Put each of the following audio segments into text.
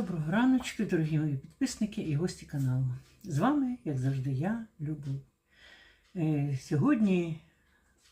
Доброго раночку, дорогі мої підписники і гості каналу. З вами, як завжди, я, Любов. Е, Сьогодні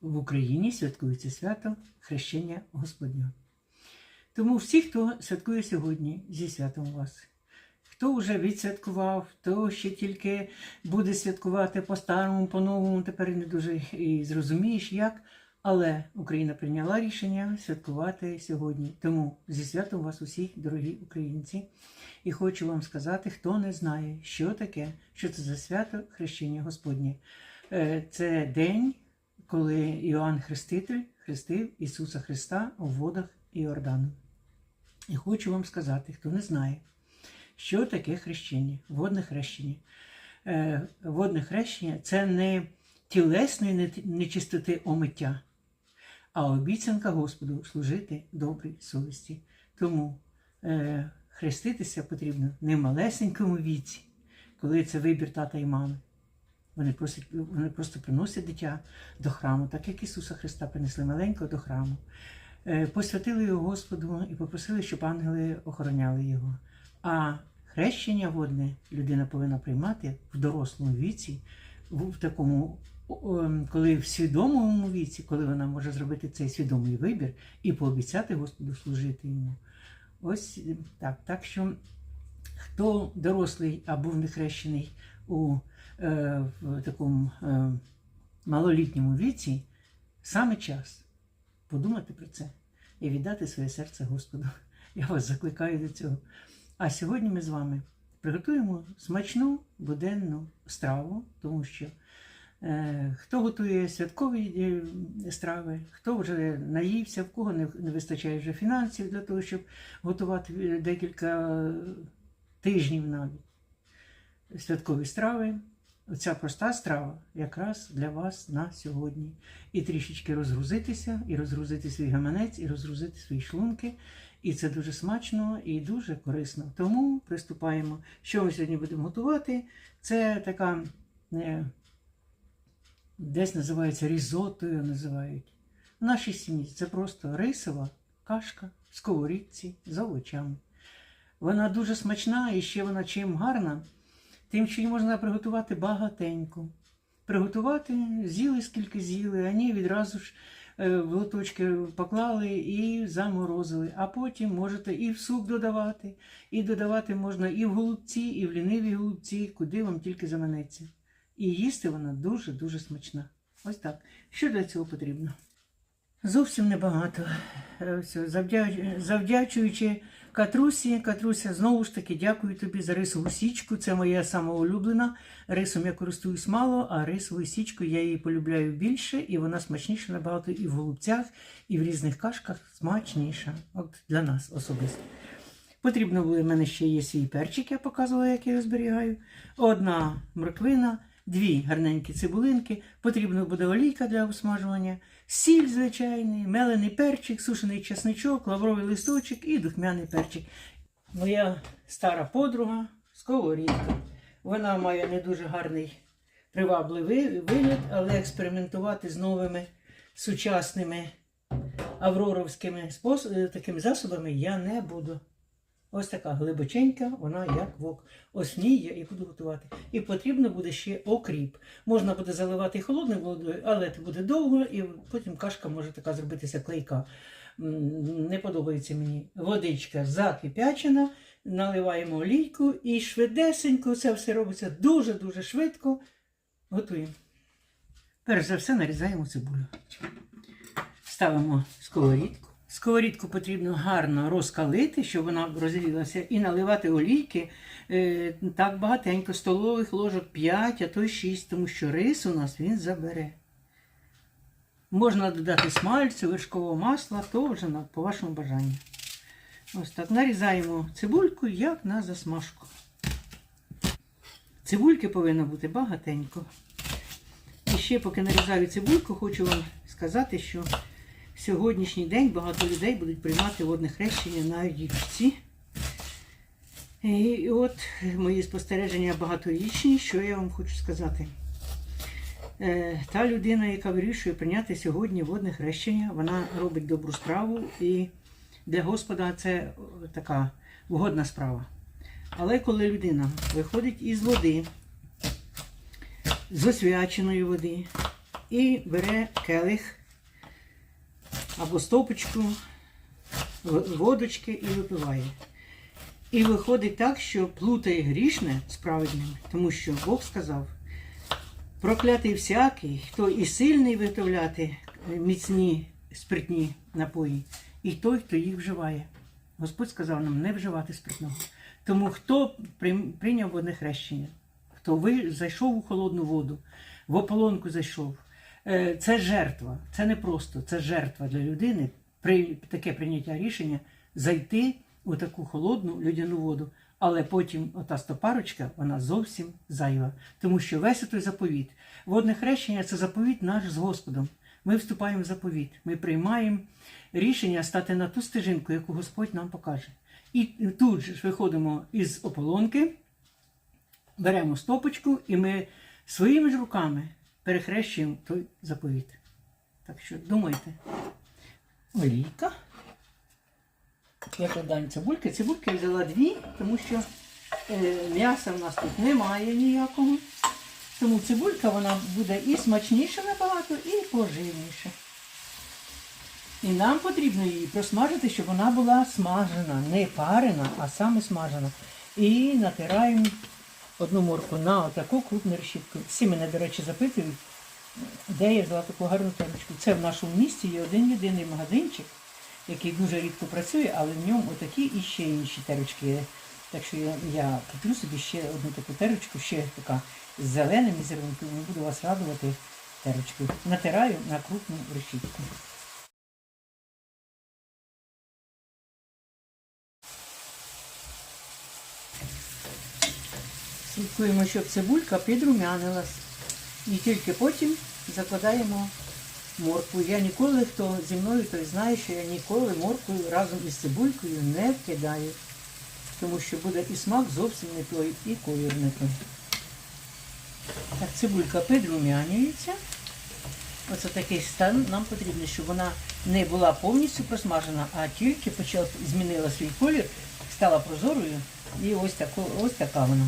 в Україні святкується свято Хрещення Господнього. Тому всі, хто святкує сьогодні, зі святом вас. Хто вже відсвяткував, хто ще тільки буде святкувати по-старому, по-новому, тепер не дуже і зрозумієш, як. Але Україна прийняла рішення святкувати сьогодні. Тому зі святом вас усіх, дорогі українці. І хочу вам сказати, хто не знає, що таке, що це за свято Хрещення Господнє. Е, Це день, коли Іоанн Хреститель хрестив Ісуса Христа у водах Іордану. І хочу вам сказати, хто не знає, що таке хрещення, водне хрещення. Е, Водне хрещення це не тілесної нечистоти омиття, а обіцянка Господу служити добрій совісті. Тому е, хреститися потрібно не в малесенькому віці, коли це вибір тата і мами. Вони, просять, вони просто приносять дитя до храму, так як Ісуса Христа принесли маленького до храму. Е, Посвятили його Господу і попросили, щоб ангели охороняли його. А хрещення водне людина повинна приймати в дорослому віці, в такому, коли в свідомому віці, коли вона може зробити цей свідомий вибір і пообіцяти Господу служити йому. Ось е, так. Так що хто дорослий а був не хрещений у е, в такому е, малолітньому віці, саме час подумати про це і віддати своє серце Господу. Я вас закликаю до цього. А сьогодні ми з вами приготуємо смачну буденну страву, тому що хто готує святкові е, страви, хто вже наївся, в кого не, вистачає вже фінансів для того, щоб готувати е, декілька тижнів навіть святкові страви. Оця проста страва якраз для вас на сьогодні. І трішечки розгрузитися, і розгрузити свій гаманець, і розгрузити свої шлунки. І це дуже смачно і дуже корисно. Тому приступаємо. Що ми сьогодні будемо готувати? Це така, е, десь називається різотою, називають. В нашій сім'ї це просто рисова кашка в сковорідці з овочами. Вона дуже смачна і ще вона чим гарна, тим, що її можна приготувати багатенько. Приготувати, з'їли скільки з'їли, а ні відразу ж е, в лоточки поклали і заморозили. А потім можете і в суп додавати, і додавати можна і в голубці, і в ліниві голубці, куди вам тільки заманеться. І їсти вона дуже-дуже смачна. Ось так. Що для цього потрібно? Зовсім небагато. Е, Завдячуючи Катрусі, Катруся, знову ж таки дякую тобі за рисову січку. Це моя сама улюблена. Рисом я користуюсь мало, а рисовою січкою я її полюбляю більше, і вона смачніша набагато і в голубцях, і в різних кашках смачніша. От для нас особисто. Потрібно було, в мене ще є свій перчик, я показувала, як я його зберігаю. Одна морквина, дві гарненькі цибулинки, потрібна буде олійка для обсмажування, сіль звичайний, мелений перчик, сушений чесничок, лавровий листочок і духмяний перчик. Моя стара подруга, сковорідка. Вона має не дуже гарний привабливий вигляд, але експериментувати з новими сучасними авроровськими спос- е, такими засобами я не буду. Ось така глибоченька, вона як вок. Ось ній я і буду готувати. І потрібно буде ще окріп. Можна буде заливати холодною водою, але це буде довго, і потім кашка може така зробитися клейка. Не подобається мені. Водичка закипячена, наливаємо олійку і швидесенько це все робиться дуже-дуже швидко. Готуємо. Перш за все нарізаємо цибулю. Ставимо сковорідку. Сковорідку потрібно гарно розкалити, щоб вона розгрілася, і наливати олійки е, так багатенько, столових ложок 5, а то й 6, тому що рис у нас він забере. Можна додати смальцю, вершкового масла, то вже по вашому бажанню. Ось так нарізаємо цибульку, як на засмажку. Цибульки повинно бути багатенько. І ще, поки нарізаю цибульку, хочу вам сказати, що сьогоднішній день багато людей будуть приймати водне хрещення на річці. І от мої спостереження багаторічні, що я вам хочу сказати. Е, Та людина, яка вирішує прийняти сьогодні водне хрещення, вона робить добру справу і для Господа це така угодна справа. Але коли людина виходить із води, з освяченої води, і бере келих або стопочку водочки і випиває. І виходить так, що плутає грішне з праведним, тому що Бог сказав, проклятий всякий, хто і сильний виготовляти е, міцні спиртні напої, і той, хто їх вживає. Господь сказав нам не вживати спиртного. Тому хто прийняв водне хрещення, хто зайшов у холодну воду, в ополонку зайшов, це жертва, це не просто, це жертва для людини, при таке прийняття рішення зайти у таку холодну людяну воду. Але потім ота стопарочка, вона зовсім зайва. Тому що весь той заповіт. Водне хрещення це заповіт наш з Господом. Ми вступаємо в заповіт. Ми приймаємо рішення стати на ту стежинку, яку Господь нам покаже. І тут же ж виходимо із ополонки, беремо стопочку, і ми своїми ж руками перехрещуємо той заповіт. Так що думайте. Олійка. Викладаємо цибульки. Цибульки я взяла дві, тому що е, м'яса в нас тут немає ніякого. Тому цибулька вона буде і смачніша набагато, і поживніша. І нам потрібно її просмажити, щоб вона була смажена, не парена, а саме смажена. І натираємо одну морку на отаку крупну решітку. Всі мене, до речі, запитують, де я взяла таку гарну терочку. Це в нашому місті є один єдиний магазинчик, який дуже рідко працює, але в ньому отакі і ще інші терочки є. Так що я, я куплю собі ще одну таку терочку, ще така з зеленим візерунком, буду вас радувати терочкою. Натираю на крупну решітку. Слідкуємо, щоб цибулька підрумянилась. І тільки потім закладаємо моркву. Я ніколи, хто зі мною, той знає, що я ніколи моркву разом із цибулькою не вкидаю. Тому що буде і смак зовсім не той, і колір не той. Так, цибулька підрумянюється. Оце такий стан нам потрібно, щоб вона не була повністю просмажена, а тільки почала змінила свій колір, стала прозорою. І ось, таку, ось така вона.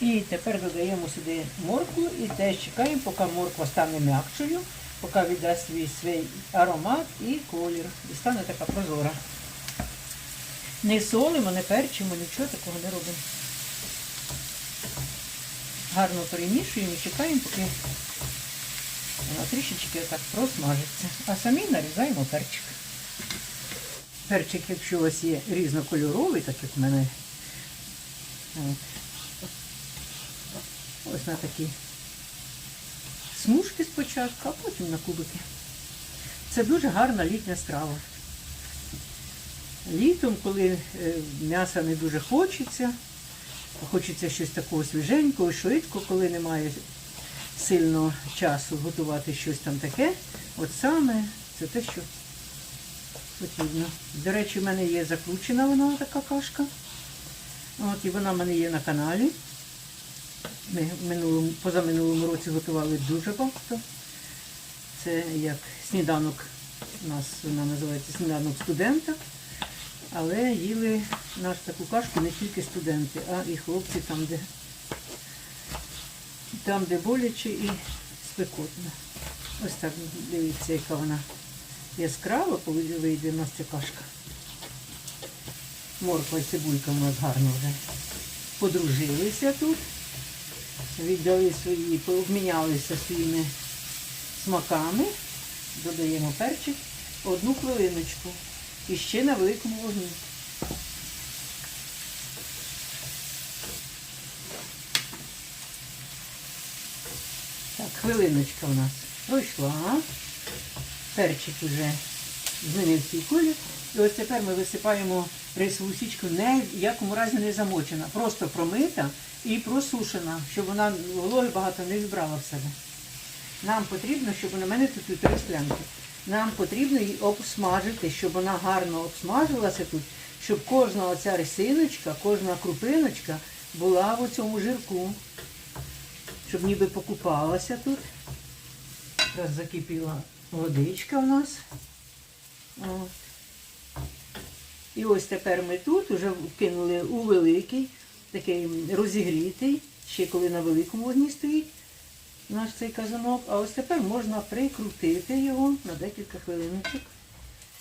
І тепер додаємо сюди моркву і теж чекаємо, поки морква стане м'якшою, поки віддасть свій свій аромат і колір. І стане така прозора. Не солимо, не перчимо, нічого такого не робимо. Гарно перемішуємо і чекаємо, поки вона трішечки отак просмажиться. А самі нарізаємо перчик. Перчик, якщо у вас є різнокольоровий, так як в мене. Ось на такі смужки спочатку, а потім на кубики. Це дуже гарна літня страва. Літом, коли е, м'яса не дуже хочеться, хочеться щось такого свіженького, швидко, коли немає сильного часу готувати щось там таке, от саме це те, що потрібно. До речі, в мене є закручена вона така кашка. От, і вона в мене є на каналі. Ми минулому, позаминулому році готували дуже багато. Це як сніданок, у нас вона називається сніданок студента. Але їли нашу таку кашку не тільки студенти, а і хлопці там, де там, де боляче і спекотно. Ось так дивіться, яка вона яскрава, коли вийде у нас ця кашка. Морква і цибулька у нас гарно вже подружилися тут віддали свої, обмінялися своїми смаками. Додаємо перчик одну хвилиночку. І ще на великому вогні. Так, хвилиночка у нас пройшла. Перчик вже змінив свій колір. І ось тепер ми висипаємо рисову січку не в якому разі не замочена, просто промита і просушена, щоб вона вологи багато не вбрала в себе. Нам потрібно, щоб у мене тут і три склянки. Нам потрібно її обсмажити, щоб вона гарно обсмажилася тут, щоб кожна оця рисиночка, кожна крупиночка була в цьому жирку, щоб ніби покупалася тут. Зараз закипіла водичка у нас. От. І ось тепер ми тут вже вкинули у великий, такий розігрітий, ще коли на великому вогні стоїть наш цей казанок. А ось тепер можна прикрутити його на декілька хвилиночок.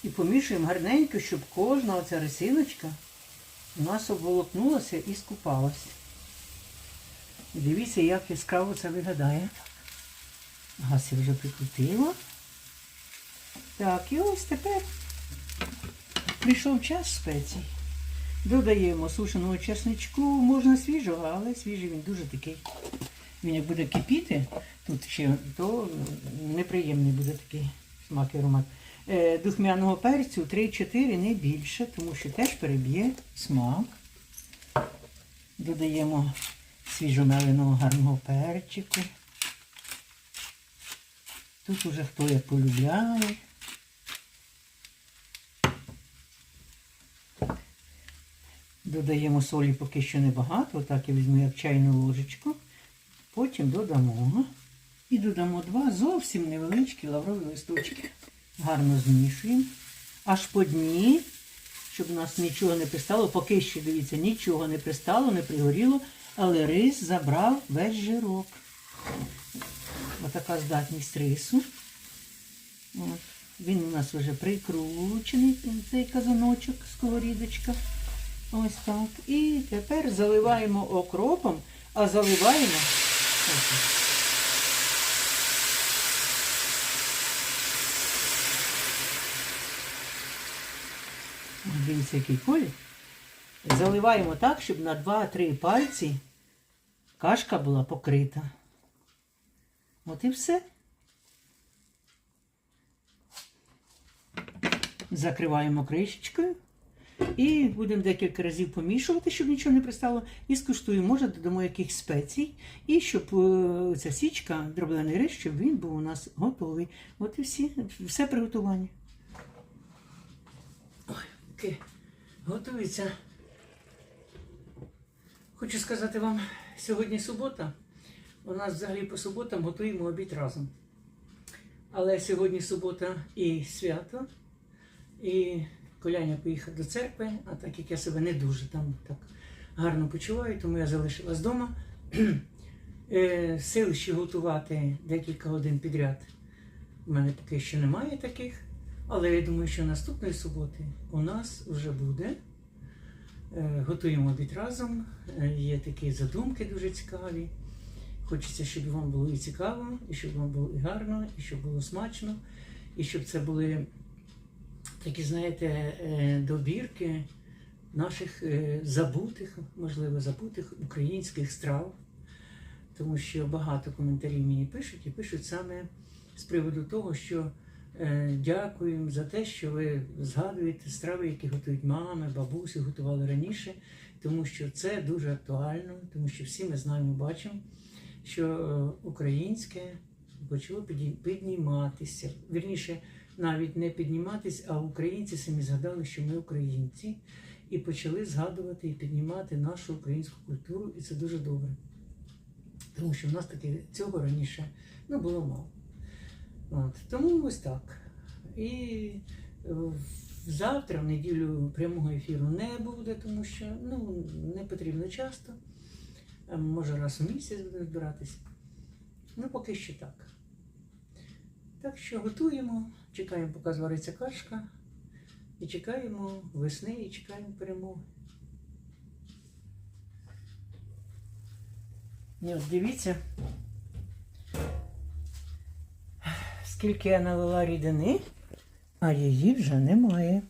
І помішуємо гарненько, щоб кожна оця рисиночка у нас обволокнулася і скупалася. Дивіться, як яскраво це виглядає. Газ я вже прикрутила. Так, і ось тепер прийшов час спецій. Додаємо сушеного чесничку, можна свіжого, але свіжий він дуже такий. Він як буде кипіти, тут ще, то неприємний буде такий смак і аромат. Е, Духмяного перцю 3-4, не більше, тому що теж переб'є смак. Додаємо свіжомеленого гарного перчику. Тут уже хто як полюбляє. Додаємо солі поки що небагато, отак я візьму як чайну ложечку. Потім додамо. І додамо два зовсім невеличкі лаврові листочки. Гарно змішуємо. Аж по дні, щоб у нас нічого не пристало. Поки що, дивіться, нічого не пристало, не пригоріло, але рис забрав весь жирок. Отака здатність рису. От. Він у нас вже прикручений, цей казаночок, сковорідочка. Ось так. І тепер заливаємо окропом, а заливаємо. ось. Дивіться, який колір. Заливаємо так, щоб на 2-3 пальці кашка була покрита. От і все. Закриваємо кришечкою. І будемо декілька разів помішувати, щоб нічого не пристало. І скуштуємо, може, додамо якихось спецій. І щоб е, ця січка, дроблений рис, щоб він був у нас готовий. От і всі, все приготування. Ой, таке готується. Хочу сказати вам, сьогодні субота. У нас взагалі по суботам готуємо обід разом. Але сьогодні субота і свято, і Коляня поїхав до церкви, а так як я себе не дуже там так гарно почуваю, тому я залишилась вдома. Е, Сил ще готувати декілька годин підряд. У мене поки що немає таких. Але я думаю, що наступної суботи у нас вже буде. Е, Готуємо обід разом. Е, Є такі задумки дуже цікаві. Хочеться, щоб вам було і цікаво, і щоб вам було і гарно, і щоб було смачно, і щоб це були такі, знаєте, е, добірки наших е, забутих, можливо, забутих українських страв. Тому що багато коментарів мені пишуть і пишуть саме з приводу того, що е, дякуємо за те, що ви згадуєте страви, які готують мами, бабусі, готували раніше, тому що це дуже актуально, тому що всі ми знаємо, бачимо, що українське почало підніматися. Вірніше, навіть не підніматись, а українці самі згадали, що ми українці, і почали згадувати і піднімати нашу українську культуру, і це дуже добре. Тому що в нас таки цього раніше ну, було мало. От. Тому ось так. І е, завтра, в неділю, прямого ефіру не буде, тому що ну, не потрібно часто. Може раз у місяць будемо збиратися. Ну, поки що так. Так що готуємо, чекаємо, поки звариться кашка, і чекаємо весни, і чекаємо перемоги. І от дивіться, скільки я налила рідини, а її вже немає.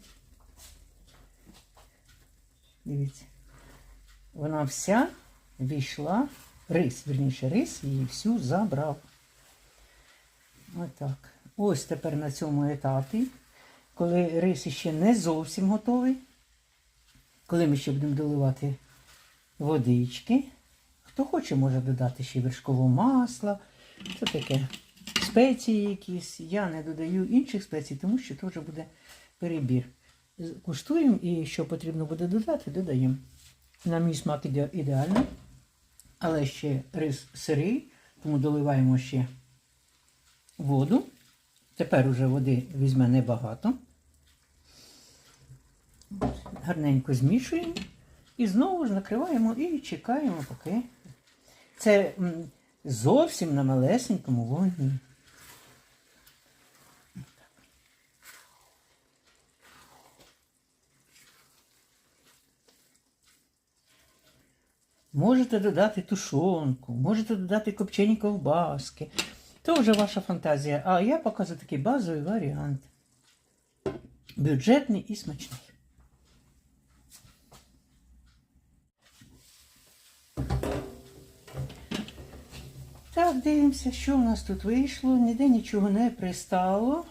Дивіться. Вона вся війшла, рис, верніше, рис її всю забрав. Отак. Ось тепер на цьому етапі, коли рис ще не зовсім готовий, коли ми ще будемо доливати водички. Хто хоче, може додати ще вершкового масла. Це таке спеції якісь. Я не додаю інших спецій, тому що вже буде перебір. Куштуємо і що потрібно буде додати, додаємо. На мій смак іде ідеально, але ще рис сирий, тому доливаємо ще воду. Тепер уже води візьме небагато. Гарненько змішуємо і знову ж накриваємо і чекаємо, поки це зовсім на малесенькому вогні. Можете додати тушонку, можете додати копчені ковбаски. То вже ваша фантазія. А я показую такий базовий варіант. Бюджетний і смачний. Так, дивимося, що у нас тут вийшло. Ніде нічого не пристало.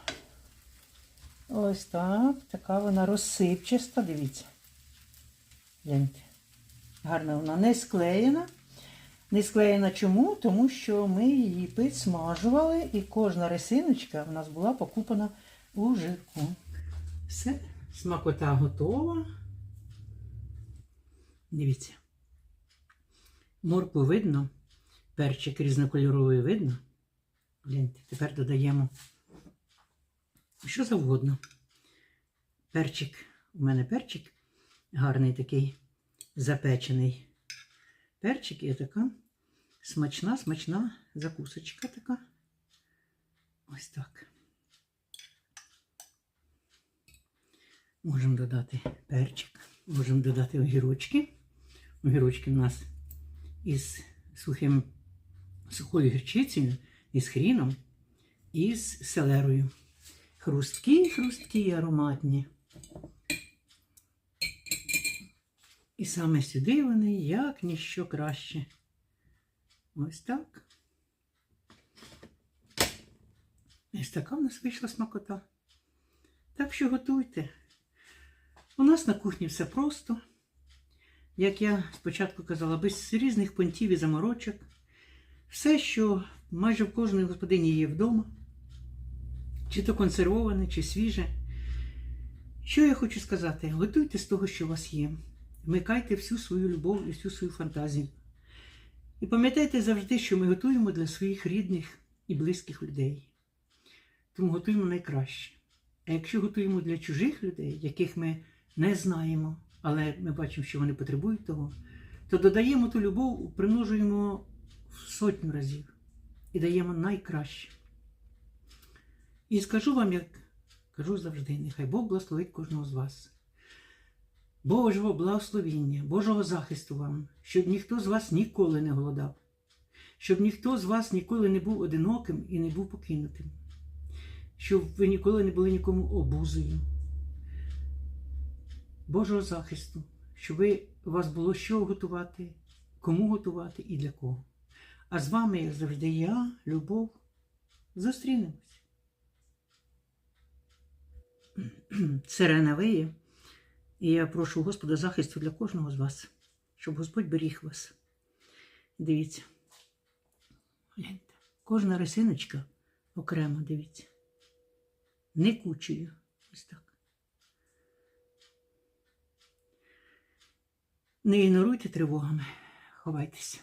Ось так. Така вона розсипчаста, дивіться. Гляньте. Гарно вона не склеєна. Не склеєна чому? Тому що ми її підсмажували і кожна рисиночка в нас була покупана у жирку. Все, смакота готова. Дивіться. Морку видно, перчик різнокольоровий видно. Гляньте, тепер додаємо що завгодно. Перчик, у мене перчик гарний такий запечений перчик і така смачна, смачна закусочка така. Ось так. Можемо додати перчик, можемо додати огірочки. Огірочки у нас із сухим, сухою гірчицею, із хріном, і з селерою. Хрусткі, хрусткі ароматні. І саме сюди вони як ніщо краще. Ось так. Ось така в нас вийшла смакота. Так що готуйте. У нас на кухні все просто. Як я спочатку казала, без різних понтів і заморочок. Все, що майже в кожної господині є вдома, чи то консервоване, чи свіже. Що я хочу сказати? Готуйте з того, що у вас є. Вмикайте всю свою любов і всю свою фантазію. І пам'ятайте завжди, що ми готуємо для своїх рідних і близьких людей. Тому готуємо найкраще. А якщо готуємо для чужих людей, яких ми не знаємо, але ми бачимо, що вони потребують того, то додаємо ту любов, примножуємо в сотню разів і даємо найкраще. І скажу вам, як кажу завжди, нехай Бог благословить кожного з вас. Божого благословіння, Божого захисту вам, щоб ніхто з вас ніколи не голодав, щоб ніхто з вас ніколи не був одиноким і не був покинутим, щоб ви ніколи не були нікому обузою. Божого захисту, щоб ви, у вас було що готувати, кому готувати і для кого. А з вами, як завжди, я, Любов, зустрінемось. Сирена виє. І я прошу Господа захисту для кожного з вас, щоб Господь беріг вас. Дивіться. Гляньте. Кожна рисиночка окремо, дивіться. Не кучею. Ось так. Не ігноруйте тривогами. Ховайтеся.